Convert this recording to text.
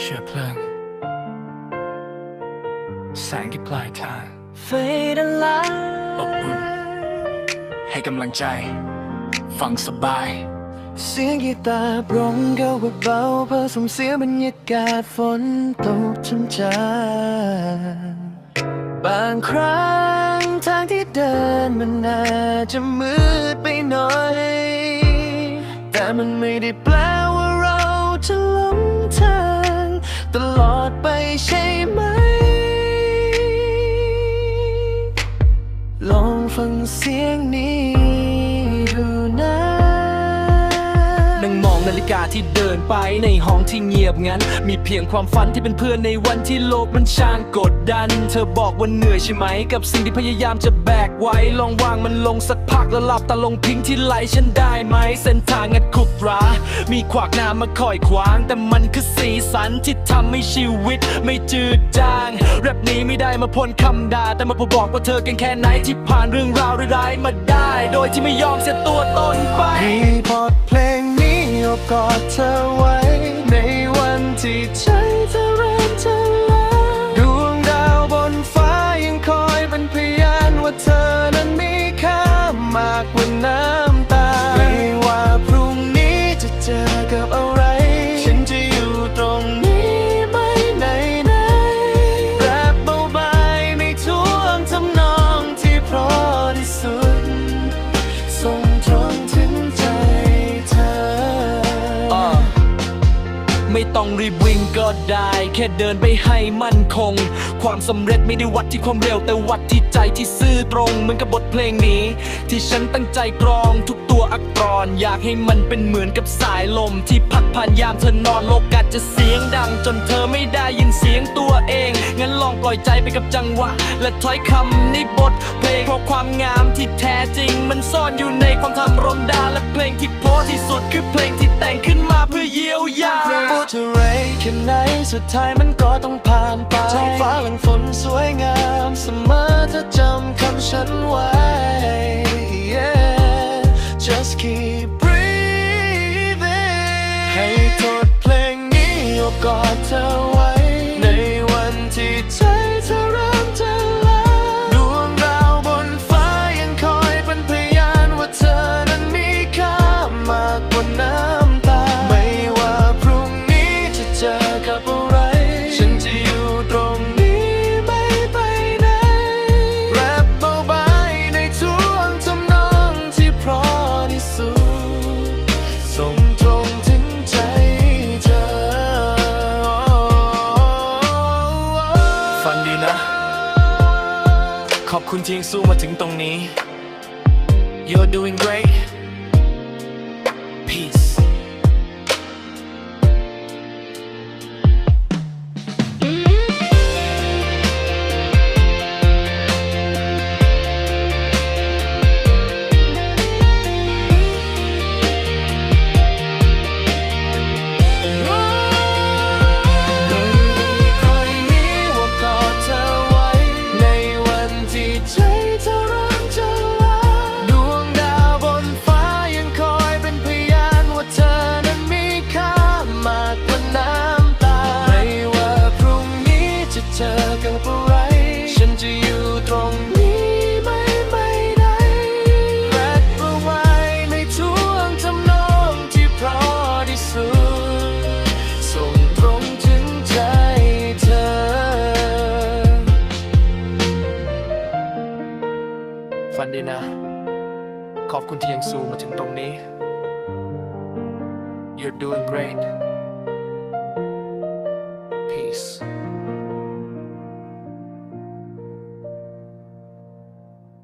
เชื้อเพลิง แสงที่ปลายทาง Fade and อบอุ่น light ให้กำลังใจ ฟังสบาย เสียงกีตาร์ปรองเกาเบาๆผสมเสียงบรรยากาศฝนตกจำจางบางครั้งทางที่เดินมันอาจจะมืดไปหน่อย แต่มันไม่ได้แปลว่าเราจะหลงทาง ตลอดไปใช่ไหม ลองฟังเสียงนี้ นั่งมองนาฬิกาที่เดินไปในห้องที่เงียบงันมีเพียงความฝันที่เป็นเพื่อนในวันที่โลกมันช่างกดดัน เธอบอกว่าเหนื่อยใช่ไหม กับสิ่งที่พยายามจะแบกไว้ ลองวางมันลงสักพักแล้วหลับตาลงพิงที่ไหลฉันได้ไหม เส้นทางงัดขุกรามีขวากหน้ามาคอยขวาง แต่มันคือสีสันที่ทำให้ชีวิตไม่จืดจาง แรปนี้ไม่ได้มาพ่นคำด่าแต่มาบอกว่าเธอเก่งแค่ไหนที่ผ่านเรื่องราวร้ายๆมาได้ โดยที่ไม่ยอมเสียตัวตนไป กอดเธอไว้ ในวันที่ใจเธอเริ่มจะลาดวงดาวบนฟ้ายังคอยเป็นพยานว่าเธอนั้นมีค่ามากกว่าน้ำตา ไม่ว่าพรุ่งนี้จะเจอกับ ไม่ต้องรีบวิ่งก็ได้ แค่เดินไปให้มั่นคง ความสำเร็จไม่ได้วัดที่ความเร็ว แต่วัดที่ใจที่ซื่อตรงเหมือนกับบทเพลงนี้ ที่ฉันตั้งใจกรองทุกตัวอักษรอยากให้มันเป็นเหมือนกับสายลม ที่พัดผ่านยามเธอนอนโลกาจจะเสียงดัง จนเธอไม่ได้ยินเสียงตัวเอง งั้นลองปล่อยใจไปกับจังหวะ และถ้อยคำในบทเพลงเพราะความงามที่แท้จริง มันซ่อนอยู่ในความธรรมดาและเพลงที่เพที่สุดคือเพลงที่แต่งขึ้นมา เท่าไรแค่ไหนสุดท้ายมันก็ต้องผ่านไปท้องฟ้าหลังฝนสวยงามเสมอถ้าจำคำฉันไว้ yeah. just keep breathing ให้ทดเพลงนี้โอบกอดเธอไว้ ที่ยังสู้มาถึงตรงนี้ You're doing great ฟันดีนะ ขอบคุณที่ยังสู้มาถึงตรงนี้ You're doing great